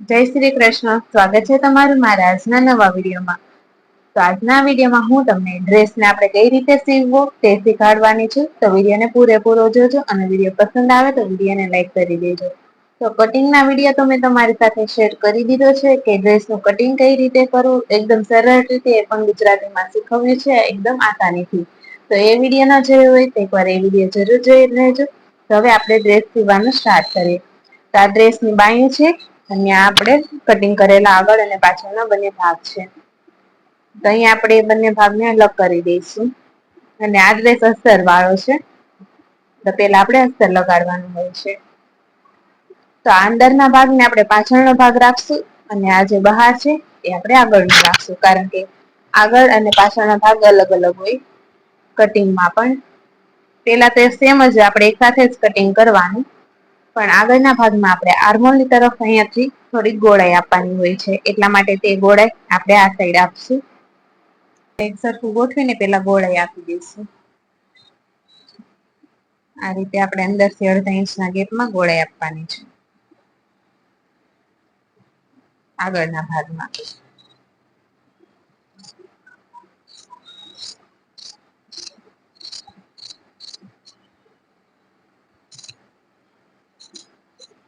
જય શ્રી કૃષ્ણ. સ્વાગત છે તમારું મારા આજના નવા વિડીયોમાં. તો આજના વિડીયોમાં હું તમને ડ્રેસને આપણે કઈ રીતે સીવવો તે શીખવાડવાની છું. તો વિડીયોને પૂરેપૂરો જોજો અને વીડિયો પસંદ આવે તો વિડીયોને લાઈક કરી દેજો. તો કટિંગના વીડિયો તો મેં તમારી સાથે શેર કરી દીધો છે કે ડ્રેસનું કટિંગ કઈ રીતે કરવું એકદમ સરળ રીતે એ પણ ગુજરાતીમાં શીખવ્યું છે એકદમ આસાનીથી. તો એ વીડિયો ના જોયો હોય તો એકવાર એ વીડિયો જરૂર જોઈ લેજો. તો હવે આપણે ડ્રેસ સીવવાનું સ્ટાર્ટ કરીએ. તો આ ડ્રેસની બાયું છે અને આપણે કટિંગ કરેલા આગળ અને પાછળના બંને ભાગ છે. તો અહીંયા આપણે એ બંને ભાગને અલગ કરી દઈશું. અને આ ડ્રેસ અસ્તર વાળો છે. તો પેલા આપણે અસ્તર લગાડવાનું હોય છે. તો અંદરના ભાગને આપણે પાછળનો ભાગ રાખશું અને આ જે બહાર છે એ આપણે આગળનો રાખશું. કારણ કે આગળ અને પાછળનો ભાગ અલગ અલગ હોય. કટિંગમાં પણ પેલા તો સેમ જ આપણે એક સાથે જ કટિંગ કરવાનું. પણ આગળના ભાગમાં આપણે આર્મોલની તરફ અહીંયાથી થોડીક ગોળાઈ આપવાની હોય છે. એટલા માટે તે ગોળાઈ આપણે આ સાઈડ આપશું. એક સરખું ગોઠવીને પેલા ગોળાઈ આપી દઈશું. આ રીતે આપણે અંદરથી અડધા ઇંચના ગેપમાં ગોળાઈ આપવાની છે. આગળના ભાગમાં.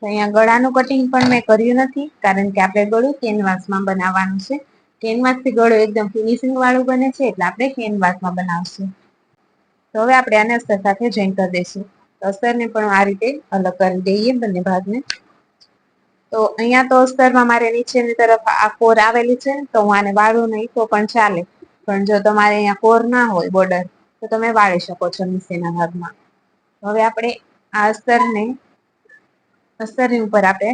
અહીંયા ગળાનું કટિંગ પણ મેં કર્યું નથી, કારણ કે આપણે ગળું કેનવાસમાં બનાવવાનું છે. કેનવાસથી ગળું એકદમ ફિનિશિંગ વાળું બને છે, એટલે આપણે કેનવાસમાં બનાવશું. તો હવે આપણે આને અસ્તર સાથે જોઈન કરી દઈશું. તો અસ્તરને પણ આ રીતે અલગ કરી દઈએ બંને ભાગને. તો અહીંયા તો અસ્તરમાં મારે નીચેની તરફ આ કોર આવેલી છે, તો હું આને વાળું નહીં, તો પણ ચાલે. પણ જો તમારે અહીંયા કોર ના હોય બોર્ડર તો તમે વાળી શકો છો નીચેના ભાગમાં. હવે આપણે આ અસ્તરને અસ્તરની ઉપર આપણે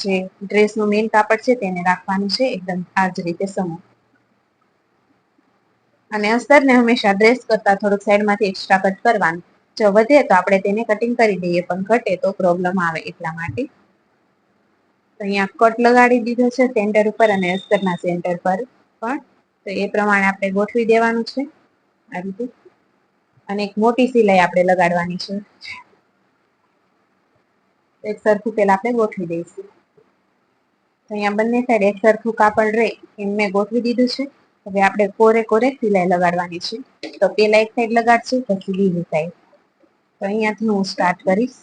જે ડ્રેસનું મેઇન કાપડ છે તેને રાખવાનું છે, એકદમ આ જ રીતે સમૂહ. અને અસ્તરને હંમેશા ડ્રેસ કરતા થોડુંક સાઈડમાંથી એક્સ્ટ્રા કટ કરવાનું. જો વધે તો આપણે તેને કટિંગ કરી દઈએ, પણ ઘટે તો પ્રોબ્લેમ આવે એટલા માટે. તો અહીંયા કટ લગાડી દીધો છે સેન્ટર ઉપર અને અસ્તરના સેન્ટર પર પણ. તો એ પ્રમાણે આપણે ગોઠવી દેવાનું છે. આ રીતે. અને એક મોટી સિલાઈ આપણે લગાડવાની છે. એક સરખું પેલા આપણે ગોઠવી દઈશું. તો અહીંયા બંને સાઈડ એક સરખું કાપડ રહે એમ મેં ગોઠવી દીધું છે. હવે આપણે કોરે કોરે સિલાઈ લગાડવાની છે. તો પેલા એક સાઈડ લગાડશું, પછી બીજી સાઈડ તો અહીંયાથી હું સ્ટાર્ટ કરીશ.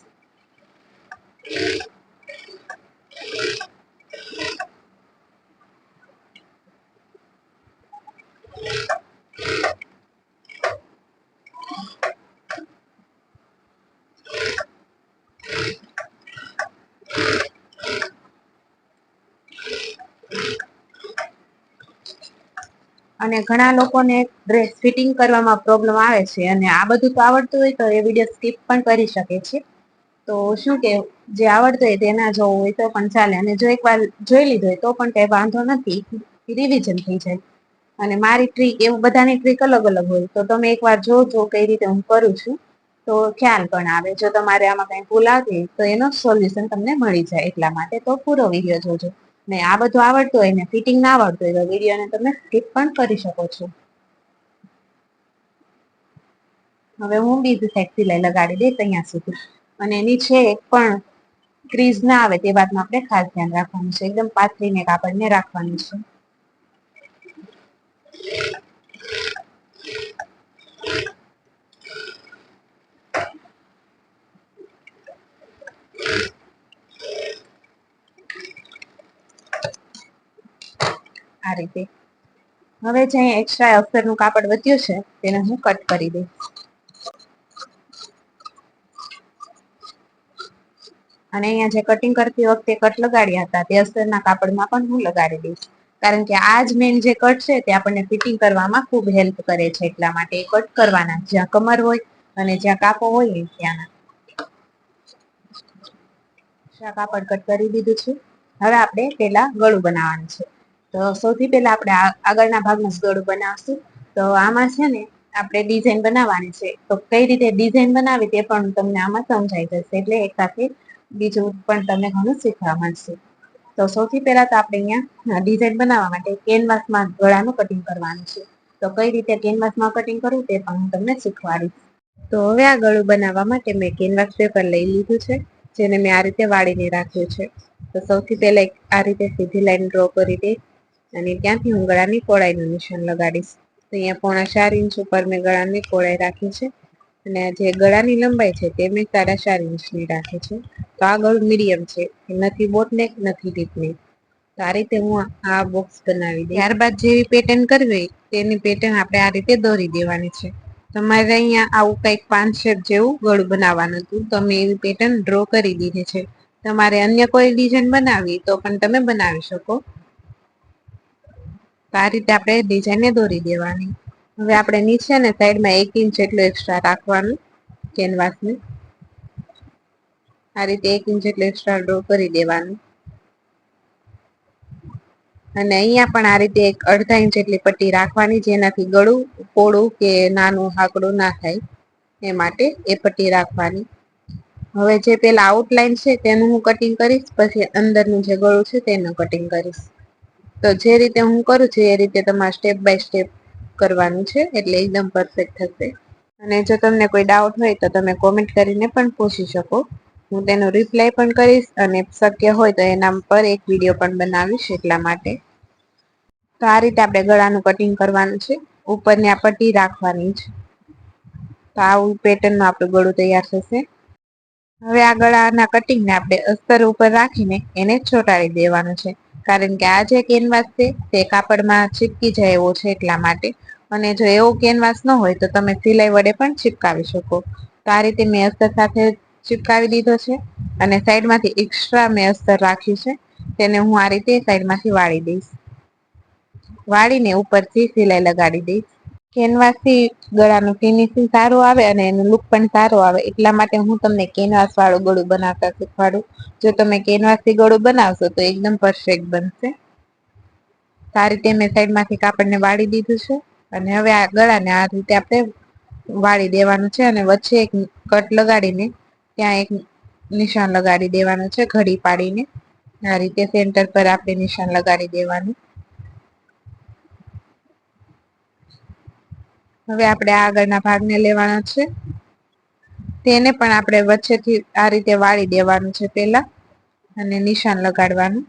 અને ઘણા લોકોને ડ્રેસ ફિટિંગ કરવામાં પ્રોબ્લેમ આવે છે અને આ બધું તો આવડતું હોય તો એ વીડિયો સ્કીપ પણ કરી શકે છે. તો શું કે જે આવડતું હોય તેના જોવું હોય તો પણ ચાલે અને જો એકવાર જોઈ લીધું હોય તો પણ કઈ વાંધો નથી. રિવિઝન થઈ જાય. અને મારી ટ્રીક એવું બધાની ટ્રીક અલગ અલગ હોય તો તમે એકવાર જોજો કઈ રીતે હું કરું છું. તો ખ્યાલ પણ આવે. જો તમારે આમાં કઈ ભૂલ આવે તો એનો સોલ્યુશન તમને મળી જાય એટલા માટે તો પૂરો વીડિયો જોજો. ને આ બધું આવડતું હોય ને ફિટિંગ ના આવડતું હોય, તો વિડીયોને તમે સ્કીપ પણ કરી શકો છો. હવે હું બીજી સેક્સી લઈ લગાડી દઈશ અહીંયા સુધી. અને એની છે પણ ક્રીઝ ના આવે તે વાતમાં આપણે ખાસ ધ્યાન રાખવાનું છે. એકદમ પાથરીને કાપડને રાખવાનું છે. આ રીતે. હવે જે એક્સ્ટ્રા અક્ષરનું કાપડ વધ્યું છે, તેને હું કટ કરી દઈશ. અને અહીંયા જે કટિંગ કરતી વખતે કટ લગાડ્યા હતા, તે અસરના કાપડમાં પણ હું લગાડી દઈશ. કારણ કે આ જ મેન જે કટ છે, તે આપણને ફિટિંગ કરવામાં ખૂબ હેલ્પ કરે છે, એટલા માટે કટ કરવાના. જ્યાં કમર હોય અને જ્યાં કાપો હોય ત્યાંના. કાપડ કટ કરી દીધું છે. હવે આપણે પેલા ગળું બનાવવાનું છે. તો સૌથી પહેલા આપણે આગળના ભાગનું ગળું બનાવશું. તો આમાં છે ને, આપણે ડિઝાઇન બનાવવાની છે. તો કઈ રીતે ડિઝાઇન બનાવી તે પણ તમને આમાં સમજાઈ જશે. એટલે એક સાથે બીજું પણ તમને ઘણું શીખવા મળશે. તો સૌથી પહેલા તો આપણે અહીંયા ડિઝાઇન બનાવવા માટે કેનવાસમાં ગળાનું કટિંગ કરવાનું છે. તો કઈ રીતે કેનવાસમાં કટિંગ કરવું તે પણ હું તમને શીખવાડીશ. તો હવે આ ગળું બનાવવા માટે મેં કેનવાસ પેપર લઈ લીધું છે, જેને મેં આ રીતે વાળીને રાખ્યું છે. તો સૌથી પહેલા આ રીતે સીધી લાઈન ડ્રો કરી દે અને ત્યાંથી હું ગળાની પહોળાઈનું નિશાન લગાડીશ. તો અહીંયા પોણા ચાર ઇંચ ઉપર મેં ગળાની પહોળાઈ રાખી છે અને જે ગળાની લંબાઈ છે તે મેં સાડા ચાર ઇંચની રાખી છે. તો આ ગળું મીડિયમ છે નથી બોટનેક નથી ડીપનેક તો આ રીતે હું આ બોક્સ બનાવી દઈ ત્યારબાદ જેવી પેટર્ન કરવી તેની પેટર્ન આપણે આ રીતે દોરી દેવાની છે. તમારે અહીંયા આવું કંઈક પાંચ શેપ જેવું ગળું બનાવવાનું હતું. તમે એવી પેટર્ન ડ્રો કરી દીધી છે. તમારે અન્ય કોઈ ડિઝાઇન બનાવવી તો પણ તમે બનાવી શકો. તો આ રીતે આપણે ડિઝાઇનને દોરી દેવાની. હવે આપણે નીચે ને સાઈડમાં એક ઇંચ જેટલું એક્સ્ટ્રા રાખવાનું કેનવાસને આ રીતે એક ઇંચ જેટલું એક્સ્ટ્રા ડ્રો કરી દેવાનું. અને અહીંયા પણ આ રીતે એક અડધા ઇંચ જેટલી પટ્ટી રાખવાની, જેનાથી ગળું, પોળું કે નાનું હાકડું ના થાય. એ માટે એ પટ્ટી રાખવાની. હવે જે પેલા આઉટલાઈન છે તેનું હું કટિંગ કરીશ, પછી અંદરનું જે ગળું છે તેનું કટિંગ કરીશ. તો જે રીતે હું કરું છું, એ રીતે તમારે સ્ટેપ બાય સ્ટેપ કરવાનું છે, એટલે એકદમ પરફેક્ટ થશે. અને જો તમને કોઈ ડાઉટ હોય, તો તમે કોમેન્ટ કરીને પણ પૂછી શકો. હું તેનો રિપ્લાય પણ કરીશ, અને શક્ય હોય તો એના પર એક વીડિયો પણ બનાવીશ એટલા માટે. તો આ રીતે આપણે ગળાનું કટિંગ કરવાનું છે. ઉપરની આ પટ્ટી રાખવાની છે. તો આવું પેટર્નમાં આપણું ગળું તૈયાર થશે. હવે આ ગળાના કટિંગને આપણે અસ્તર ઉપર રાખીને એને ચોંટાડી દેવાનું છે. કારણ કે આ જે કેનવાસ છે, તે કાપડમાં ચીપકી જાય એવો છે એટલા માટે. અને જો એવો કેનવાસ ન હોય તો તમે સિલાઈ વડે પણ ચીપકાવી શકો. તો આ રીતે મેં અસ્તર સાથે ચીપકાવી દીધો છે અને સાઈડમાંથી એક્સ્ટ્રા મેં અસ્તર રાખ્યું છે. તેને હું આ રીતે સાઈડમાંથી વાળી દઈશ. વાળીને ઉપરથી સિલાઈ લગાડી દઈશ. કેનવાસથી ગળાનું ફિનિશિંગ સારું આવે અને એનું લુક પણ સારો આવે. એટલા માટે હું તમને કેનવાસ વાળું ગળું બનાવતા શીખવાડું. જો તમે કેનવાસથી ગળું બનાવશો તો એકદમ પરફેક્ટ બનશે. આ રીતે મેં સાઈડમાંથી કાપડને વાળી દીધું છે અને હવે આ ગળાને આ રીતે આપણે વાળી દેવાનું છે અને વચ્ચે એક કટ લગાડીને ત્યાં એક નિશાન લગાડી દેવાનું છે ઘડી પાડીને. આ રીતે સેન્ટર પર આપણે નિશાન લગાડી દેવાનું. હવે આપણે આગળના ભાગને લેવાના છે. તેને પણ આપણે વચ્ચેથી આ રીતે વાળી દેવાનું છે પેલા અને નિશાન લગાડવાનું.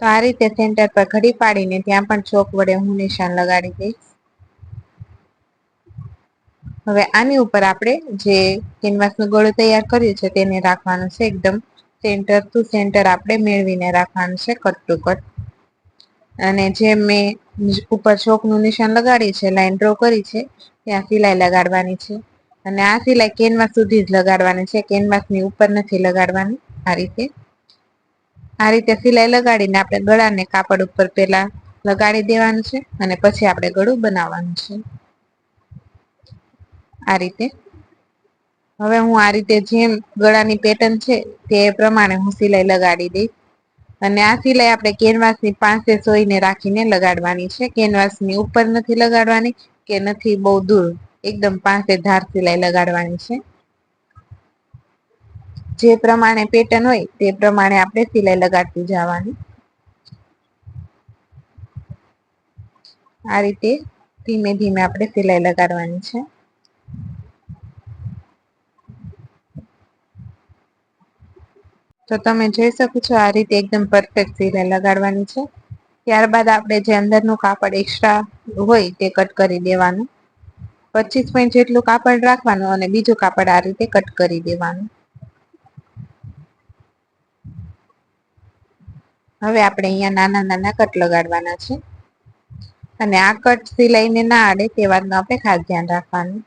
તો આ રીતે સેન્ટર પર ઘડી પાડીને ત્યાં પણ ચોક વડે હું નિશાન લગાડી દઈશ. હવે આની ઉપર આપણે જે કેનવાસનું ગોળું તૈયાર કર્યું છે તેને રાખવાનું છે. એકદમ સેન્ટર ટુ સેન્ટર આપણે મેળવીને રાખવાનું છે, કટ ટુ કટ. અને જેમ મેં ઉપર ચોકનું નિશાન લગાડી છે, લાઈન ડ્રો કરી છે, ત્યાં સિલાઈ લગાડવાની છે. અને આ સિલાઈ કેનવાસ સુધી જ લગાડવાની છે, કેનવાસની ઉપર નથી લગાડવાની આ રીતે. આ રીતે સિલાઈ લગાડીને આપણે ગળાને કાપડ ઉપર પહેલા લગાડી દેવાનું છે અને પછી આપણે ગળું બનાવવાનું છે. આ રીતે. હવે હું આ રીતે જેમ ગળાની પેટર્ન છે તે પ્રમાણે હું સિલાઈ લગાડી દઈશ. અને આ સિલાઈ આપણે કેનવાસની પાસે સોઈને રાખીને લગાડવાની છે. કેનવાસની ઉપર નથી લગાડવાની કે નથી બહુ દૂર. એકદમ પાસે ધાર સિલાઈ લગાડવાની છે. જે પ્રમાણે પેટર્ન હોય તે પ્રમાણે આપણે સિલાઈ લગાડતી જવાની. આ રીતે ધીમે ધીમે આપણે સિલાઈ લગાડવાની છે. તો તમે જોઈ શકો છો આ રીતે એકદમ પરફેક્ટ સિલાઈ લગાડવાની છે. ત્યારબાદ આપણે જે અંદરનું કાપડ એક્સ્ટ્રા હોય તે કટ કરી દેવાનું. પચીસ પોઈન્ટ જેટલું કાપડ રાખવાનું અને બીજું કાપડ આ રીતે કટ કરી દેવાનું. હવે આપણે અહીંયા નાના નાના કટ લગાડવાના છે. અને આ કટ સિલાઈને ના આડે તે વાતનું આપણે ખાસ ધ્યાન રાખવાનું.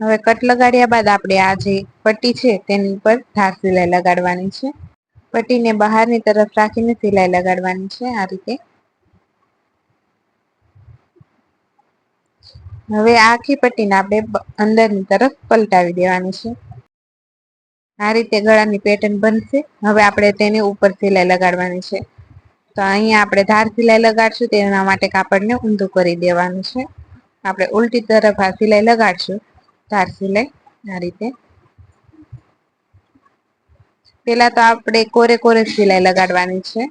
હવે કટ લગાડ્યા બાદ આપણે આ જે પટ્ટી છે તેની ઉપર ધાર સિલાઈ લગાડવાની છે. પટ્ટીને બહારની તરફ રાખીને સિલાઈ લગાડવાની છે આ રીતે. હવે આખી પટ્ટીને આપણે અંદરની તરફ પલટાવી દેવાની છે. આ રીતે ગળાની પેટર્ન બનશે. હવે આપણે તેની ઉપર સિલાઈ લગાડવાની છે. તો અહીંયા આપણે ધાર સિલાઈ લગાડશું, તેના માટે કાપડને ઊંધું કરી દેવાનું છે. આપણે ઉલટી તરફ આ સિલાઈ લગાડશું. ધાર સિલાઈ આ રીતે. પેલા તો આપણે કોરે કોરે સિલાઈ લગાડવાની છે.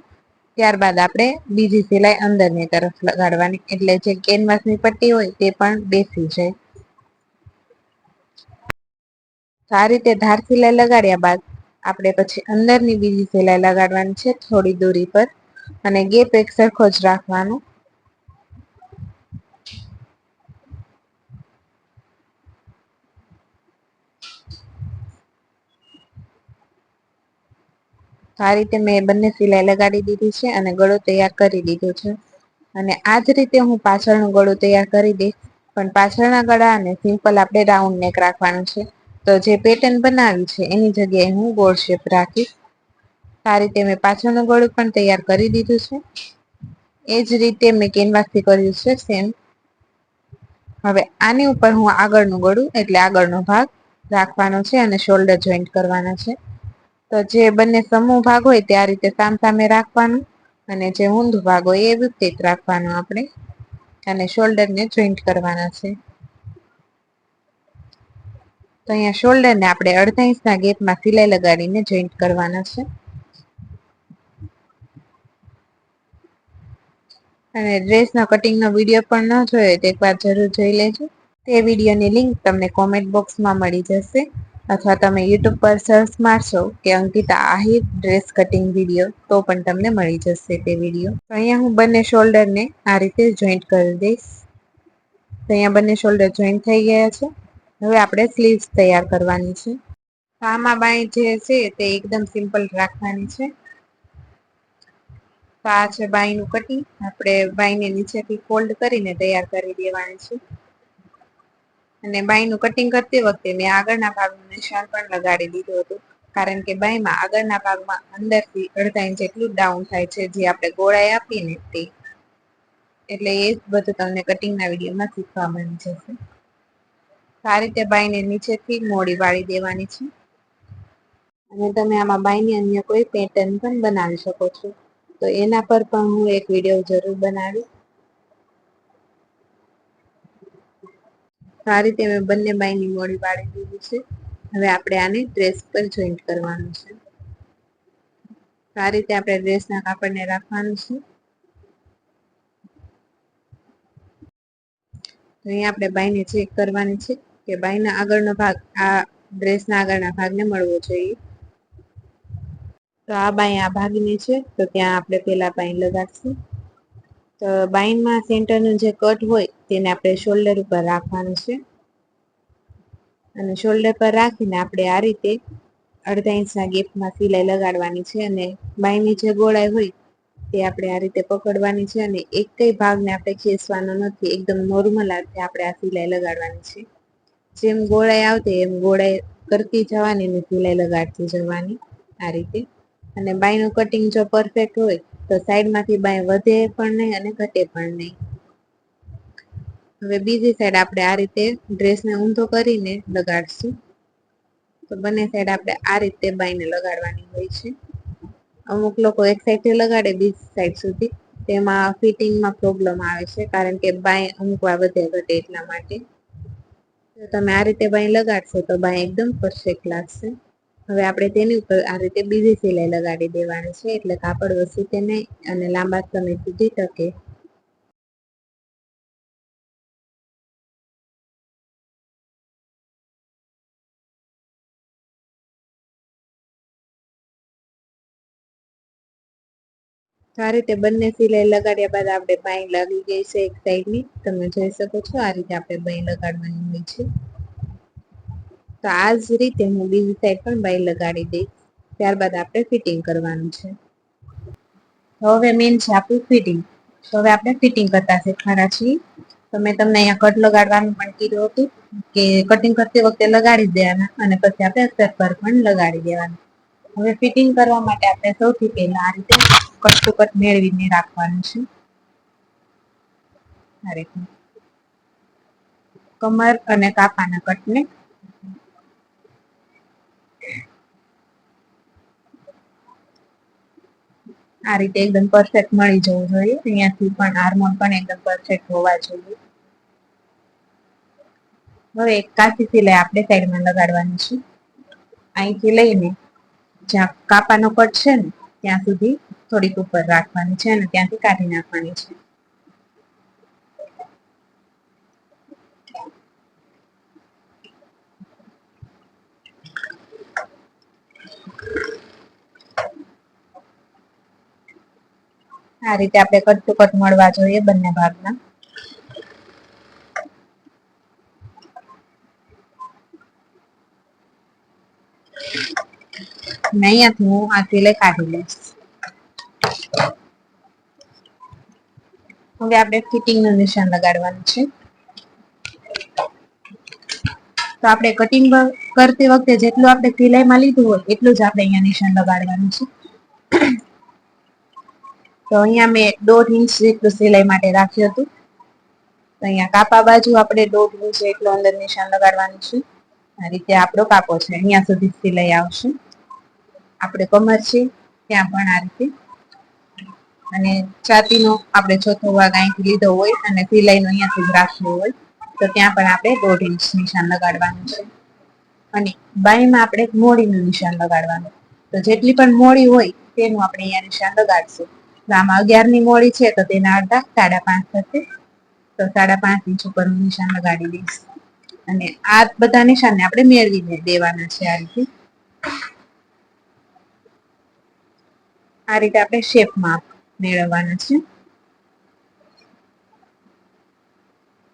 ત્યારબાદ આપણે બીજી સિલાઈ અંદરની તરફ લગાડવાની. એટલે જે કેનવાસની પટ્ટી હોય તે પણ બેસી જાય. તો આ રીતે ધાર સિલાઈ લગાડ્યા બાદ આપણે પછી અંદરની બીજી સિલાઈ લગાડવાની છે થોડી દૂરી પર. અને ગેપ એક સરખો જ રાખવાનો. આ રીતે મેં બંને સિલાઈ લગાડી દીધી છે અને ગળો તૈયાર કરી દીધો છે. અને આ જ રીતે હું પાછળનું ગળું તૈયાર કરી દઈશ. પણ પાછળના ગળા અને સિમ્પલ આપણે રાઉન્ડ નેક રાખવાનું છે. તો જે પેટર્ન બનાવી છે, એની જગ્યાએ હું ગોળ શેપ રાખીશ. આ રીતે મેં પાછળનું ગળું પણ તૈયાર કરી દીધું છે. એ જ રીતે મેં કેનવાસથી કર્યું છે, સેમ. હવે આની ઉપર હું આગળનું ગળું, એટલે આગળનો ભાગ રાખવાનો છે અને શોલ્ડર જોઈન્ટ કરવાના છે. તો જે બંને સમૂહ ભાગ હોય તે આ રીતે સામ સામે રાખવાનું અને જે ઊંધું ભાગ હોય એ વિપરીત રાખવાનું આપણે. અને શોલ્ડરને જોઈન્ટ કરવાના છે. તો અહીંયા શોલ્ડરને આપણે અડધા ઇંચના ગેપમાં સિલાઈ લગાડીને જોઈન્ટ કરવાના છે. અને ડ્રેસના કટિંગનો વીડિયો પણ ન જોયો તો એકવાર જરૂર જોઈ લેજો. તે વિડીયોની લિંક તમને કોમેન્ટ બોક્સમાં મળી જશે. અથવા તમે યુટ્યુબ પર સર્ચ મારશો કે Ankita Ahir dress cutting video તો પણ તમને મળી જશે તે વીડિયો તો અહીંયા હું બંને શોલ્ડરને આ રીતે જોઈન્ટ કરી દઈશ. તો અહીંયા બંને શોલ્ડર જોઈન્ટ થઈ ગયા છે. હવે આપણે સ્લીવ્સ તૈયાર કરવાની છે. આમાં બાઈ જે છે તે એકદમ સિમ્પલ રાખવાની છે. તો આ છે બાઈનું કટિંગ આપણે બાઈને નીચેથી ફોલ્ડ કરીને તૈયાર કરી દેવાની છે. અને બાયનું કટિંગ કરતી વખતે મેં આગળના ભાગનું નિશાન પણ લગાડી દીધું હતું. કારણ કે બાયમાં આગળના ભાગમાં અંદરથી અડધા ઇંચ જેટલું ડાઉન થાય છે જે આપણે ગોળાઈ આપીને તે. એટલે એ બધું તમને કટિંગના વિડીયોમાં શીખવા મળી જશે. આ રીતે બાઈને નીચેથી મોડી વાળી દેવાની છે. અને તમે આમાં બાયની અન્ય કોઈ પેટર્ન પણ બનાવી શકો છો. તો એના પર પણ હું એક વીડિયો જરૂર બનાવીશ. આ રીતે મેં બંને બાયની મોડી પાડી દીધી છે. હવે આપણે આને ડ્રેસ પર જોઈન્ટ કરવાનું છે. આ રીતે આપણે ડ્રેસના કાપડને રાખવાનું છે. અહીંયા આપણે બાયને ચેક કરવાની છે કે બાયના આગળનો ભાગ, આ ડ્રેસના આગળના ભાગને મળવો જોઈએ. તો આ બાય આ ભાગની છે, તો ત્યાં આપણે પેલા બાય લગાડશું. તો બાઇનમાં સેન્ટરનું જે કટ હોય તેને આપણે શોલ્ડર ઉપર રાખવાનું છે. અને શોલ્ડર પર રાખીને આપણે આ રીતે અડધા ઇંચના ગેપમાં સિલાઈ લગાડવાની છે અને બાઈની જે ગોળાઈ હોય તે આપણે આ રીતે પકડવાની છે અને એક કઈ ભાગને આપણે ખેંચવાનો નથી, એકદમ નોર્મલ આપણે આ સિલાઈ લગાડવાની છે. જેમ ગોળાઈ આવતી એમ ગોળાઈ કરતી જવાની ને સિલાઈ લગાડતી જવાની આ રીતે. અને બાયનું કટિંગ જો પરફેક્ટ હોય તો સાઈડમાંથી બાય વધે પણ નહીં અને ઘટે પણ નહીં. હવે બીજી સાઈડ આપણે આ રીતે ડ્રેસને ઊંધો કરીને લગાડશું. તો બંને સાઈડ આપણે આ રીતે બાયને લગાડવાની હોય છે. અમુક લોકો એક સાઈડથી લગાડે, બીજી સાઈડ સુધી. તેમાં ફિટિંગમાં પ્રોબ્લેમ આવે છે, કારણ કે બાય અમુક વાર વધે ઘટે એટલા માટે. જો તમે આ રીતે બાય લગાડશો તો બાય એકદમ પરફેક્ટ લાગશે. હવે આપણે તેની ઉપર આ રીતે બીજી સિલાઈ લગાડી દેવાની છે, એટલે કાપડ વસૂતે નહીં અને લાંબા સમય સુધી ટકે. આ રીતે બંને સિલાઈ લગાડ્યા બાદ આપણે બાઈ લાગી ગઈ છે એક સાઈડની તમે જોઈ શકો છો, આ રીતે આપણે બાઈ લગાડવાની હોય છે. તો આ જ રીતે હું બીજી સાઈડ પણ બાઈ લગાડી દઈશ. ત્યારબાદ આપણે ફિટિંગ કરવાનું છે. હવે મેન છે આપણું ફિટિંગ તો હવે આપણે ફિટિંગ કરતા શીખવાના છીએ. તો મેં તમને અહીંયા કટ લગાડવાનું પણ કીધું હતું કે કટિંગ કરતી વખતે લગાડી દેવાના અને પછી આપણે અસ્તર પર પણ લગાડી દેવાના. હવે ફિટિંગ કરવા માટે આપણે સૌથી પહેલા આ રીતે કટ ટુ કટ મેળવીને રાખવાનું છે. કમર અને કાપાના કટને આ રીતે એકદમ પરફેક્ટ મળી જવું જોઈએ. અહીંયાથી પણ હાર્મોન પણ એકદમ પરફેક્ટ હોવા જોઈએ. હવે એક કાચી સિલાઈ આપણે સાઈડમાં લગાડવાની છે. અહીંથી લઈને જ્યાં કાપાનો કટ છે ને, ત્યાં સુધી થોડીક ઉપર રાખવાની છે અને ત્યાંથી કાઢી નાખવાની છે. આ રીતે આપણે કટ ટુ મળવા જોઈએ બંને ભાગના. ને અહીંયાથી હું આ સિલે કાઢી લઈશ. હવે આપણે ફિટિંગનું નિશાન લગાડવાનું છે. તો આપણે કટિંગ કરતી વખતે જેટલું આપણે સિલાઈમાં લીધું હોય એટલું જ આપણે અહીંયા નિશાન લગાડવાનું છે. તો અહીંયા મેં દોઢ ઇંચ જેટલું સિલાઈ માટે રાખ્યું હતું. તો અહીંયા કાપા બાજુ આપણે દોઢ ઇંચ એટલું અંદર નિશાન લગાડવાનું છે. આ રીતે આપણો કાપો છે. અહીંયા સુધી સિલાઈ આવશે. આપણે કમર છે, ત્યાં પણ આ રીતે. અને છાતીનો આપણે ચોથો ભાગ અહીંથી લીધો હોય અને સિલાઈનો અહીંયાથી જ રાખ્યો હોય, તો ત્યાં પણ આપણે દોઢ ઇંચ નિશાન લગાડવાનું છે. અને બાઈમાં આપણે મોડીનું નિશાન લગાડવાનું. તો જેટલી પણ મોડી હોય તેનું આપણે અહીંયા નિશાન લગાડશું. તો આમાં અગિયારની મોડી છે તો તેના અડધા, સાડા પાંચ થશે. તો સાડા પાંચ ઇંચ ઉપરનું નિશાન લગાડી દઈશ. અને આ બધા નિશાનને આપણે મેળવીને દેવાના છે આ રીતે. આ રીતે આપણે શેપમાં મેળવવાના છે.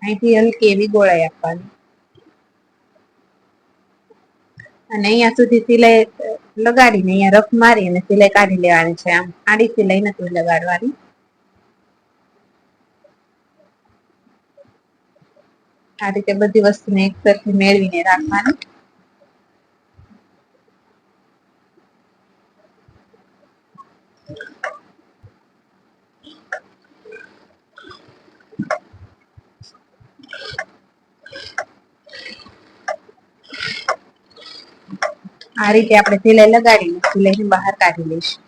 અહીંથી હલકી એવી ગોળાઈ આપવાની. અને અહીંયા સુધી સિલાઈ લગાડીને અહીંયા રફ મારી અને સિલાઈ કાઢી લેવાની છે આમ. આડી સિલાઈ નથી લગાડવાની. આ રીતે બધી વસ્તુને એક સરખી મેળવીને રાખવાની. આ રીતે આપણે સિલાઈ લગાડીને સિલાઈને બહાર કાઢી લઈશું.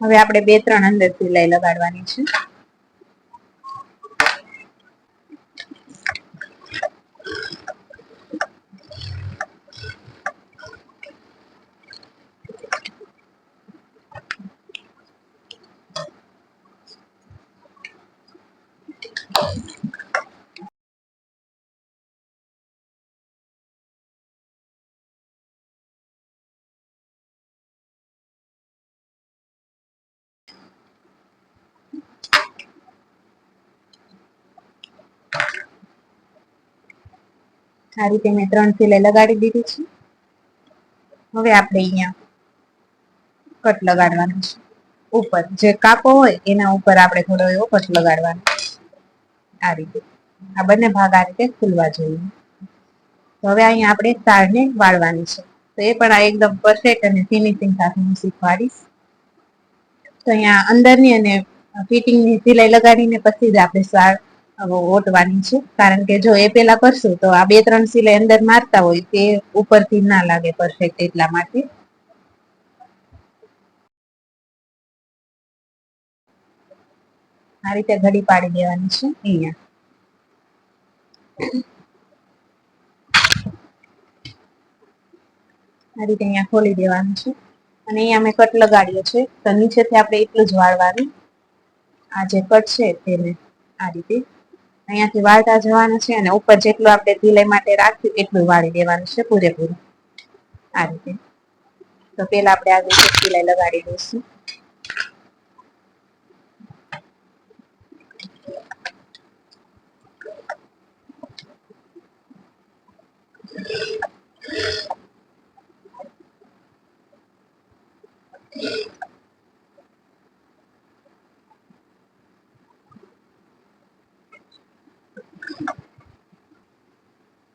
હવે આપણે બે ત્રણ અંદર સિલાઈ લગાડવાની છે. આ રીતે મેં ત્રણ સિલાઈ લગાડી દીધી છે. હવે આપણે અહીંયા કટ લગાડવાનો છે. ઉપર જે કાપો હોય એના ઉપર આપણે થોડો એવો કટ લગાડવાનો આ રીતે. આ બંને ભાગ આ રીતે ખુલવા જોઈએ. તો હવે અહીંયા આપણે તારને વાળવાની છે. તો એ પણ આ એકદમ પરફેક્ટ અને ફિનિશિંગ સાથે હું શીખવાડીશ. તો અહીંયા અંદરની અને ફિટિંગની સિલાઈ લગાડીને પછી જ આપણે સાર ઓટવાની છે. કારણ કે જો એ પેલા કરશું તો આ બે ત્રણ સિલાઈ અંદર મારતા હોય તે ઉપરથી ના લાગે પરફેક્ટ એટલા માટે આ રીતે ઘડી પાડી દેવાની છે અહીંયા. આ રીતે અહીંયા ખોલી દેવાનું છે. અને અહીંયા મેં કટ લગાડ્યો છે. તો નીચેથી આપણે એટલું જ વાળવાનું. આ જે કટ છે તેને આ રીતે અહીંયાથી વાળતા જવાનું છે અને ઉપર જેટલું આપણે સિલાઈ માટે રાખ્યું એટલું વાળી દેવાનું છે પૂરેપૂરું. આ રીતે. તો પેલા આપણે આ રીતે સિલાઈ લગાડી દઈશું.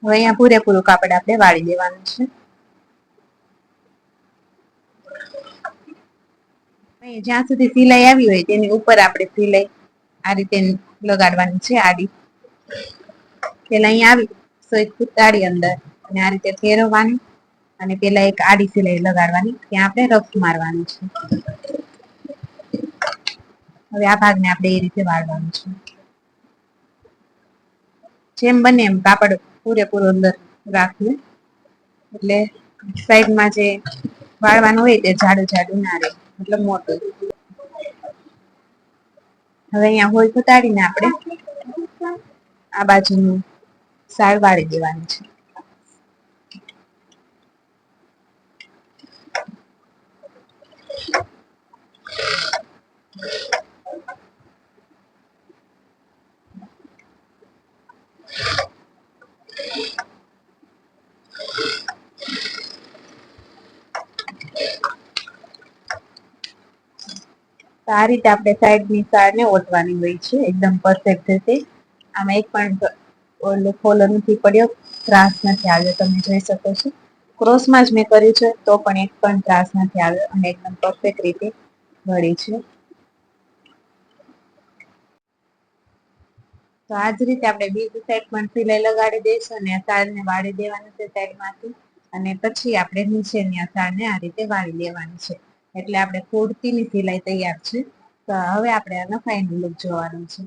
હવે અહીંયા પૂરેપૂરું કાપડ આપણે વાળી દેવાનું છે. જ્યાં સુધી સિલાઈ આવી હોય તેની ઉપર આપણે સિલાઈ આ રીતે લગાડવાની છે આડી. પેલા અહીંયા આવી સોઈ કૂતાડી અંદર અને આ રીતે ફેરવવાની અને પેલા એક આડી સિલાઈ લગાડવાની. ત્યાં આપણે રફ મારવાનું છે. હવે આ ભાગને આપણે એ રીતે વાળવાનું છે. જેમ બને એમ કાપડ પૂરેપૂરો અંદર રાખવું. એટલે સાઈડમાં જે વાળવાનું હોય તે જાડું જાડું ના રહે, મતલબ મોટું. હવે અહીંયા હોય ઉતારીને આપણે આ બાજુનું સાર વાળી દેવાનું છે. આ રીતે આપણે સાઈડની સારને ઓટવાની હોય છે, એકદમ પરફેક્ટ રીતે. આમાં એક પણ ઓલો ફોલો નથી પડ્યો, ત્રાસ નથી આવ્યો, તમે જોઈ શકો છો. ક્રોસમાં જ મેં કર્યું છે, તો પણ એક પણ ત્રાસ નથી આવ્યો અને એકદમ પરફેક્ટ રીતે વળી છે. તો આ જ રીતે આપણે બીજી સાઈડ પણ સિલાઈ લગાડી દઈશું અને સારને વાળી દેવાની છે સાઈડમાંથી અને પછી આપણે નીચેની સારને આ રીતે વાળી લેવાની છે. એટલે આપણે કુર્તીની સિલાઈ તૈયાર છે. તો હવે આપણે આનો ફાઇનલ લુક જોવાનો છે.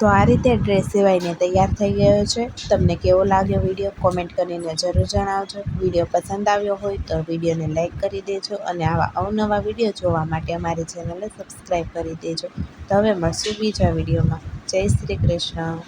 તો આ રીતે ડ્રેસ સિવાયને તૈયાર થઈ ગયો છે. તમને કેવો લાગ્યો વીડિયો કોમેન્ટ કરીને જરૂર જણાવજો. વીડિયો પસંદ આવ્યો હોય તો વિડીયોને લાઇક કરી દેજો અને આવા અવનવા વીડિયો જોવા માટે અમારી ચેનલને સબસ્ક્રાઈબ કરી દેજો. તો હવે મળશું બીજા વિડીયોમાં જય શ્રી કૃષ્ણ.